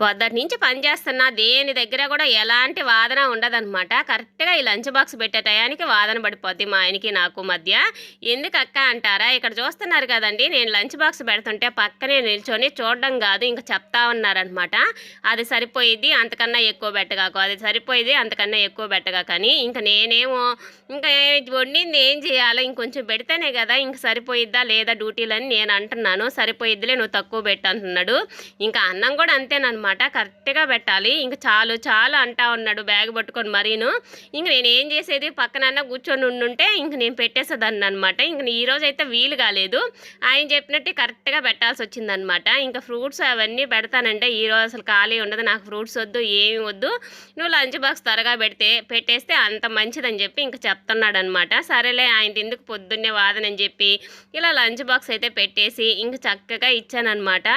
పొద్దుటి నుంచి పని చేస్తున్నా దేని దగ్గర కూడా ఎలాంటి వాదన ఉండదన్నమాట. కరెక్ట్గా ఈ లంచ్ బాక్స్ పెట్టే టయానికి వాదన పడిపోద్ది మా ఆయనకి నాకు మధ్య. ఎందుకు అక్క అంటారా? ఇక్కడ చూస్తున్నారు కదండి నేను లంచ్ బాక్స్ పెడుతుంటే పక్కనే నిల్చొని చూడడం కాదు ఇంకా చెప్తా ఉన్నారనమాట అది సరిపోయిద్ది అంతకన్నా ఎక్కువ పెట్టగాకు. అది సరిపోయేది అంతకన్నా ఎక్కువ పెట్టగా కానీ ఇంకా నేనేమో ఇంకా వండింది ఏం చేయాలో ఇంకొంచెం పెడితేనే కదా ఇంక సరిపోయిద్దా లేదా డ్యూటీలని నేను అంటున్నాను. సరిపోయిద్దిలే నువ్వు తక్కువ పెట్టు అంటున్నాడు. ఇంకా అన్నం కూడా అంతేనమాట అనమాట కరెక్ట్గా పెట్టాలి. ఇంక చాలు చాలు అంటా ఉన్నాడు బ్యాగ్ పట్టుకొని మరీను. ఇంక నేను ఏం చేసేది? పక్కనన్న కూర్చొని ఉండుంటే ఇంక నేను పెట్టేసేదాన్ని అనమాట ఇంక ఈరోజు అయితే వీలు కాలేదు. ఆయన చెప్పినట్టు కరెక్ట్గా పెట్టాల్సి వచ్చిందనమాట ఇంకా ఫ్రూట్స్ అవన్నీ పెడతానంటే ఈ రోజు అసలు ఖాళీ ఉండదు. నాకు ఫ్రూట్స్ వద్దు ఏమి వద్దు. నువ్వు లంచ్ బాక్స్ త్వరగా పెడితే పెట్టేస్తే అంత మంచిదని చెప్పి ఇంకా చెప్తున్నాడు అనమాట సరేలే ఆయన ఎందుకు పొద్దున్నే వాదనని చెప్పి ఇలా లంచ్ బాక్స్ అయితే పెట్టేసి ఇంక చక్కగా ఇచ్చానమాట